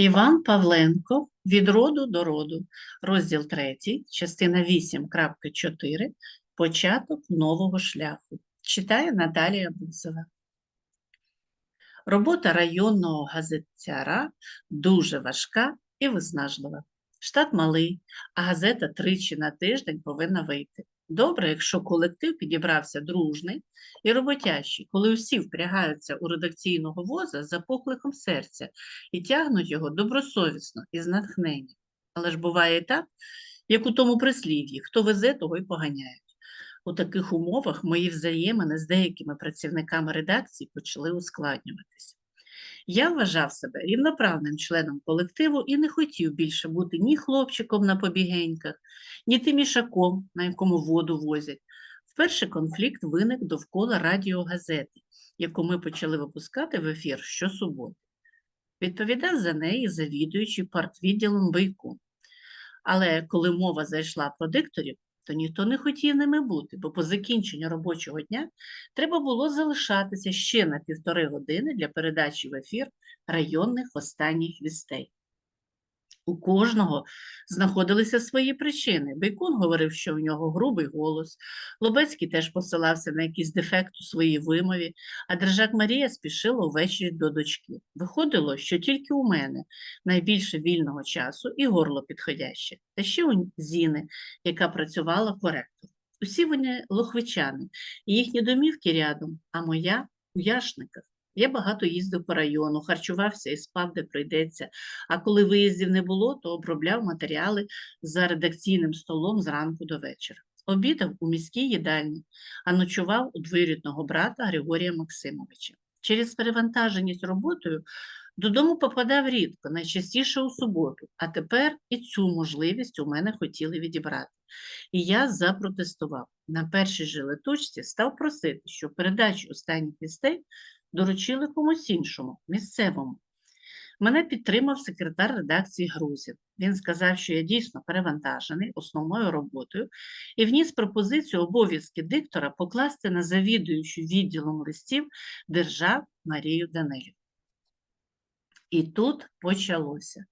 Іван Павленко від роду до роду, розділ 3, частина 8.4, початок нового шляху. Читає Наталія Бузова. Робота районного газетяра дуже важка і виснажлива. Штат малий, а газета тричі на тиждень повинна вийти. Добре, якщо колектив підібрався дружний і роботящий, коли усі впрягаються у редакційного воза за покликом серця і тягнуть його добросовісно і з натхненням. Але ж буває і так, як у тому прислів'ї, хто везе, того й поганяють. У таких умовах мої взаємини з деякими працівниками редакції почали ускладнюватися. Я вважав себе рівноправним членом колективу і не хотів більше бути ні хлопчиком на побігеньках, ні тим ішаком, на якому воду возять. Вперше конфлікт виник довкола радіогазети, яку ми почали випускати в ефір щосуботи. Відповідав за неї завідуючий партвідділом Бойко. Але коли мова зайшла про дикторів, то ніхто не хотів ними бути, бо по закінченню робочого дня треба було залишатися ще на півтори години для передачі в ефір районних останніх вістей. У кожного знаходилися свої причини. Бейкун говорив, що у нього грубий голос, Лобецький теж посилався на якийсь дефект у своїй вимові, а Держак Марія спішила увечері до дочки. Виходило, що тільки у мене найбільше вільного часу і горло підходяще, та ще у Зіни, яка працювала коректором. Усі вони лохвичани, і їхні домівки рядом, а моя у яшниках. Я багато їздив по району, харчувався і спав, де прийдеться. А коли виїздів не було, то обробляв матеріали за редакційним столом зранку до вечора. Обідав у міській їдальні, а ночував у двоюрідного брата Григорія Максимовича. Через перевантаженість роботою додому попадав рідко, найчастіше у суботу, а тепер і цю можливість у мене хотіли відібрати. І я запротестував. На першій же летучці став просити, що передачу останніх вістей доручили комусь іншому, місцевому. Мене підтримав секретар редакції Грузів. Він сказав, що я дійсно перевантажений основною роботою і вніс пропозицію обов'язки диктора покласти на завідуючу відділом листів держав Марію Данилів. І тут почалося.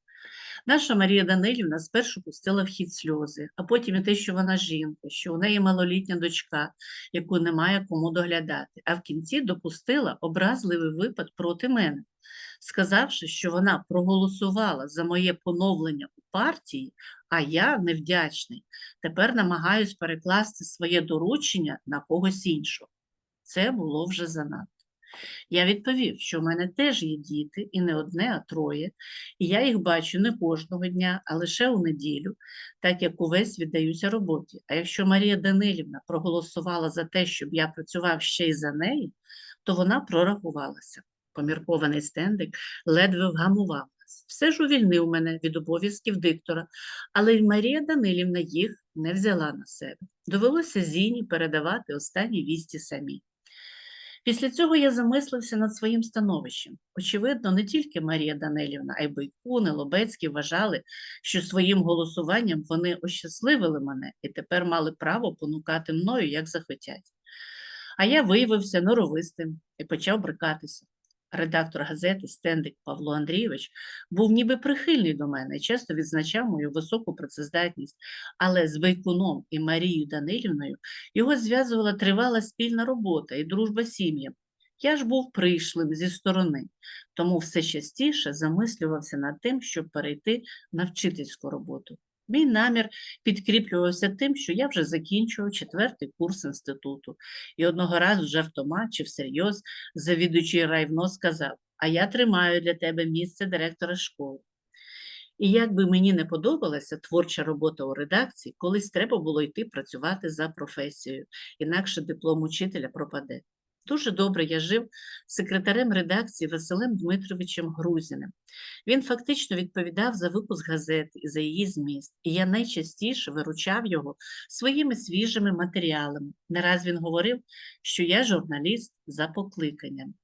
Наша Марія Данилівна спершу пустила в хід сльози, а потім і те, що вона жінка, що у неї малолітня дочка, яку немає кому доглядати, а в кінці допустила образливий випад проти мене, сказавши, що вона проголосувала за моє поновлення у партії, а я невдячний, тепер намагаюсь перекласти своє доручення на когось іншого. Це було вже занадто. Я відповів, що в мене теж є діти, і не одне, а троє, і я їх бачу не кожного дня, а лише у неділю, так як увесь віддаюся роботі. А якщо Марія Данилівна проголосувала за те, щоб я працював ще й за неї, то вона прорахувалася. Поміркований стендик ледве вгамував нас. Все ж увільнив мене від обов'язків диктора, але й Марія Данилівна їх не взяла на себе. Довелося Зіні передавати останні вісті самі. Після цього я замислився над своїм становищем. Очевидно, не тільки Марія Данилівна, а й Бойкун, і Лобецький вважали, що своїм голосуванням вони ощасливили мене і тепер мали право понукати мною, як захотять. А я виявився норовистим і почав брикатися. Редактор газети Стендик Павло Андрійович був ніби прихильний до мене часто відзначав мою високу працездатність, але з Вейкуном і Марією Данилівною його зв'язувала тривала спільна робота і дружба сім'ям. Я ж був прийшлим зі сторони, тому все частіше замислювався над тим, щоб перейти на вчительську роботу. Мій намір підкріплювався тим, що я вже закінчував четвертий курс інституту, і одного разу жартома чи всерйоз завідуючий райвно сказав: А я тримаю для тебе місце директора школи. І як би мені не подобалася творча робота у редакції, колись треба було йти працювати за професією, інакше диплом учителя пропаде. Дуже добре я жив з секретарем редакції Василем Дмитровичем Грузіним. Він фактично відповідав за випуск газети і за її зміст, і я найчастіше виручав його своїми свіжими матеріалами. Не раз він говорив, що я журналіст за покликанням.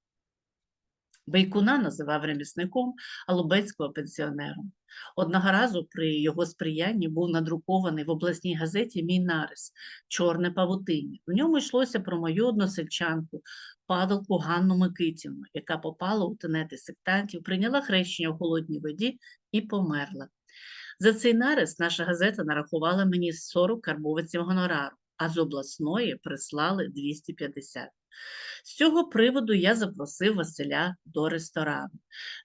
Байкуна називав ремісником, а Лубецького пенсіонером. Одного разу при його сприянні був надрукований в обласній газеті мій нарис Чорне павутиння. В ньому йшлося про мою односельчанку, падалку Ганну Микитівну, яка попала у тенети сектантів, прийняла хрещення в холодній воді і померла. За цей нарис наша газета нарахувала мені 40 карбовиців гонорару, а з обласної прислали 250. З цього приводу я запросив Василя до ресторану.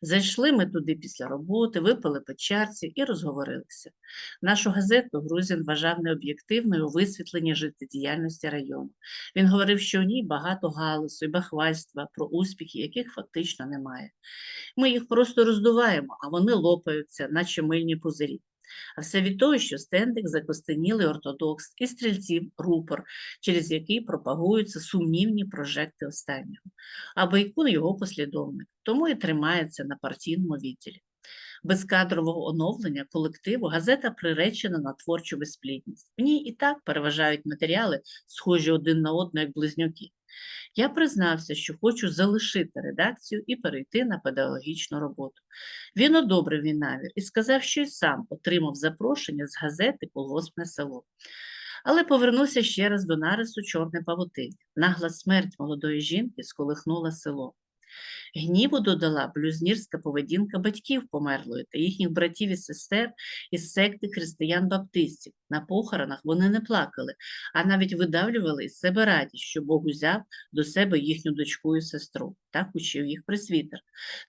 Зайшли ми туди після роботи, випили по чарці і розговорилися. Нашу газету Грузін вважав необ'єктивною у висвітленні життєдіяльності району. Він говорив, що у ній багато галасу і бахвальства про успіхи, яких фактично немає. Ми їх просто роздуваємо, а вони лопаються, наче мильні пузирі. А все від того, що стендик закостенілий ортодокс і стрільців рупор, через який пропагуються сумнівні прожекти останнього. А Байкун його послідовник, тому і тримається на партійному відділі. Без кадрового оновлення колективу газета приречена на творчу безплідність. В ній і так переважають матеріали, схожі один на одного, як близнюки. Я признався, що хочу залишити редакцію і перейти на педагогічну роботу. Він одобрив мій намір і сказав, що й сам отримав запрошення з газети Колгоспне село. Але повернувся ще раз до нарису Чорне павутиння. Нагла смерть молодої жінки сколихнула село. Гніву додала блюзнірська поведінка батьків померлої та їхніх братів і сестер із секти християн-баптистів. На похоронах вони не плакали, а навіть видавлювали із себе радість, що Бог узяв до себе їхню дочку і сестру. Так учив їх пресвітер.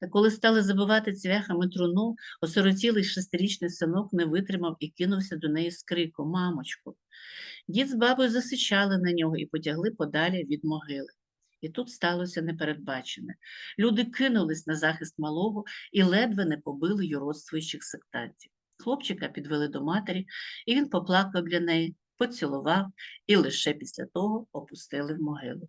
Та коли стали забивати цвяхами труну, осиротілий шестирічний синок не витримав і кинувся до неї з криком Мамочку. Дід з бабою засичали на нього і потягли подалі від могили. І тут сталося непередбачене. Люди кинулись на захист малого і ледве не побили юродствуючих сектантів. Хлопчика підвели до матері, і він поплакав для неї, поцілував і лише після того опустили в могилу.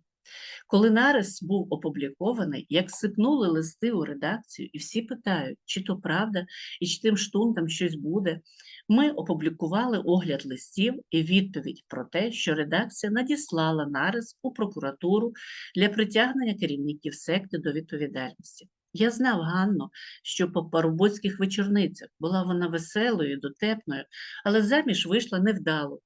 Коли нарис був опублікований, як сипнули листи у редакцію, і всі питають, чи то правда, і чи тим штунтам щось буде, ми опублікували огляд листів і відповідь про те, що редакція надіслала нарис у прокуратуру для притягнення керівників секти до відповідальності. Я знав Ганну, що по парубоцьких вечорницях була вона веселою, дотепною, але заміж вийшла невдало.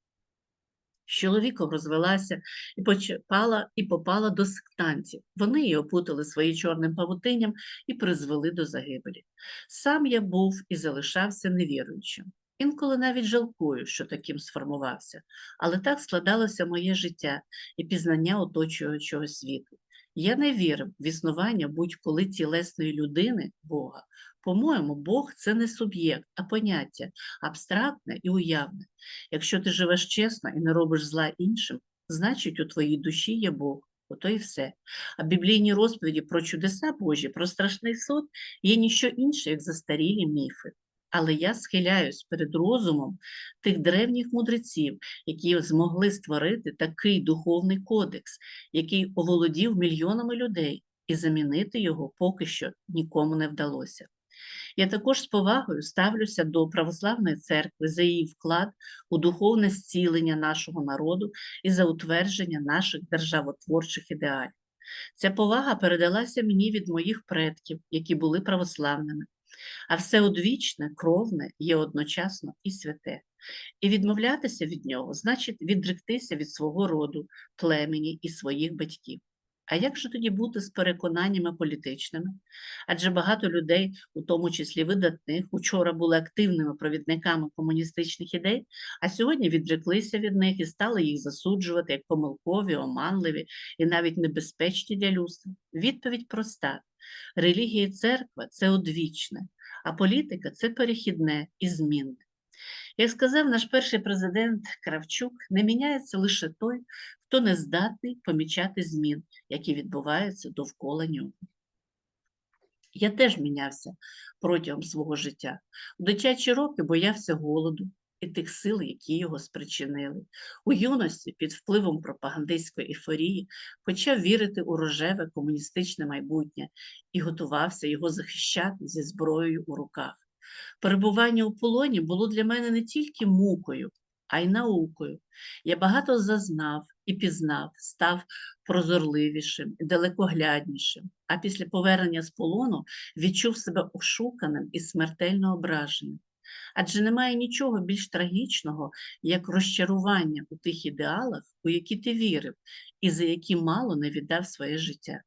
З чоловіком розвелася і почепала і попала до сектантів. Вони її опутали своїм чорним павутинням і призвели до загибелі. Сам я був і залишався невіруючим. Інколи навіть жалкую, що таким сформувався, але так складалося моє життя і пізнання оточуючого світу. Я не вірив в існування будь-коли тілесної людини Бога. По-моєму, Бог це не суб'єкт, а поняття абстрактне і уявне. Якщо ти живеш чесно і не робиш зла іншим, значить у твоїй душі є Бог. Ото і все. А біблійні розповіді про чудеса Божі, про страшний суд є ніщо інше, як застарілі міфи. Але я схиляюсь перед розумом тих древніх мудреців, які змогли створити такий духовний кодекс, який оволодів мільйонами людей, і замінити його поки що нікому не вдалося. Я також з повагою ставлюся до православної церкви за її вклад у духовне зцілення нашого народу і за утвердження наших державотворчих ідеалів. Ця повага передалася мені від моїх предків, які були православними, а все одвічне, кровне є одночасно і святе. І відмовлятися від нього значить відректися від свого роду, племені і своїх батьків. А як же тоді бути з переконаннями політичними? Адже багато людей, у тому числі видатних, учора були активними провідниками комуністичних ідей, а сьогодні відреклися від них і стали їх засуджувати як помилкові, оманливі і навіть небезпечні для людства. Відповідь проста: релігія і церква це одвічне, а політика це перехідне і змінне. Як сказав наш перший президент Кравчук, не міняється лише той, хто не здатний помічати змін, які відбуваються довкола нього. Я теж мінявся протягом свого життя. У дитячі роки боявся голоду і тих сил, які його спричинили. У юності під впливом пропагандистської ейфорії почав вірити у рожеве комуністичне майбутнє і готувався його захищати зі зброєю у руках. Перебування у полоні було для мене не тільки мукою, а й наукою. Я багато зазнав і пізнав, став прозорливішим далекогляднішим, а після повернення з полону відчув себе ошуканим і смертельно ображеним. Адже немає нічого більш трагічного, як розчарування у тих ідеалах, у які ти вірив, і за які мало не віддав своє життя.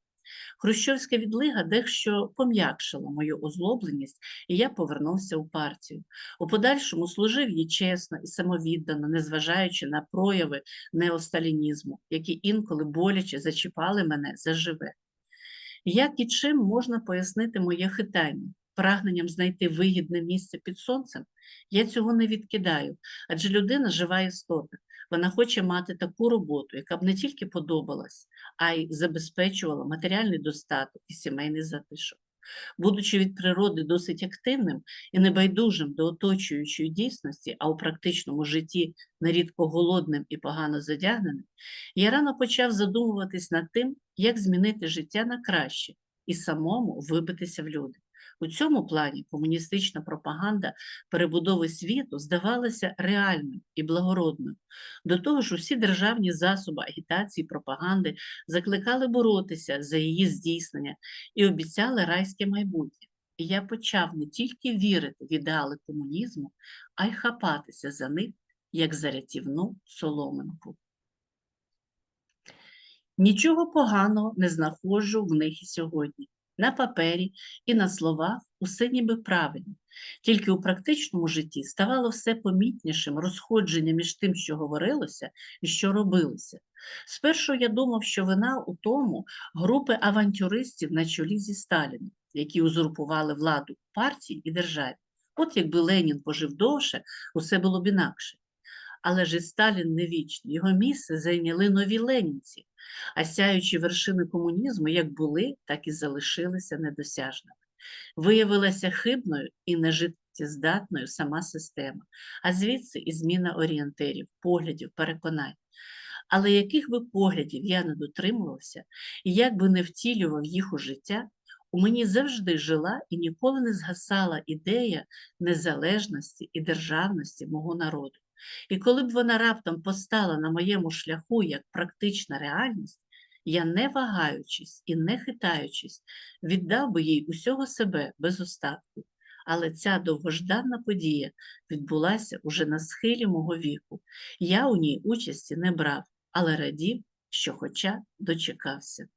Хрущовська відлига дещо пом'якшила мою озлобленість, і я повернувся у партію. У подальшому служив їй чесно і самовіддано, незважаючи на прояви неосталінізму, які інколи боляче зачіпали мене заживе. Як і чим можна пояснити моє хитання? Прагненням знайти вигідне місце під сонцем? Я цього не відкидаю, адже людина жива істота. Вона хоче мати таку роботу, яка б не тільки подобалась, а й забезпечувала матеріальний достаток і сімейний затишок. Будучи від природи досить активним і небайдужим до оточуючої дійсності, а у практичному житті нерідко голодним і погано задягненим, я рано почав задумуватись над тим, як змінити життя на краще і самому вибитися в люди. У цьому плані комуністична пропаганда перебудови світу здавалася реальною і благородною. До того ж, усі державні засоби агітації, пропаганди закликали боротися за її здійснення і обіцяли райське майбутнє. І я почав не тільки вірити в ідеали комунізму, а й хапатися за них, як за рятівну соломинку. Нічого поганого не знаходжу в них і сьогодні. На папері і на словах усе ніби правильно, тільки у практичному житті ставало все помітнішим розходження між тим, що говорилося і що робилося. Спершу я думав, що вина у тому групи авантюристів на чолі зі Сталіном, які узурпували владу партії і державі. От якби Ленін пожив довше, усе було б інакше. Але ж і Сталін не вічний, його місце зайняли нові ленінці, а сяючі вершини комунізму як були, так і залишилися недосяжними. Виявилася хибною і нежиттєздатною сама система, а звідси і зміна орієнтирів, поглядів, переконань. Але яких би поглядів я не дотримувався, і як би не втілював їх у життя, у мені завжди жила і ніколи не згасала ідея незалежності і державності мого народу. І коли б вона раптом постала на моєму шляху як практична реальність, я, не вагаючись і не хитаючись, віддав би їй усього себе без остатку. Але ця довгожданна подія відбулася уже на схилі мого віку. Я у ній участі не брав, але радів, що хоча дочекався.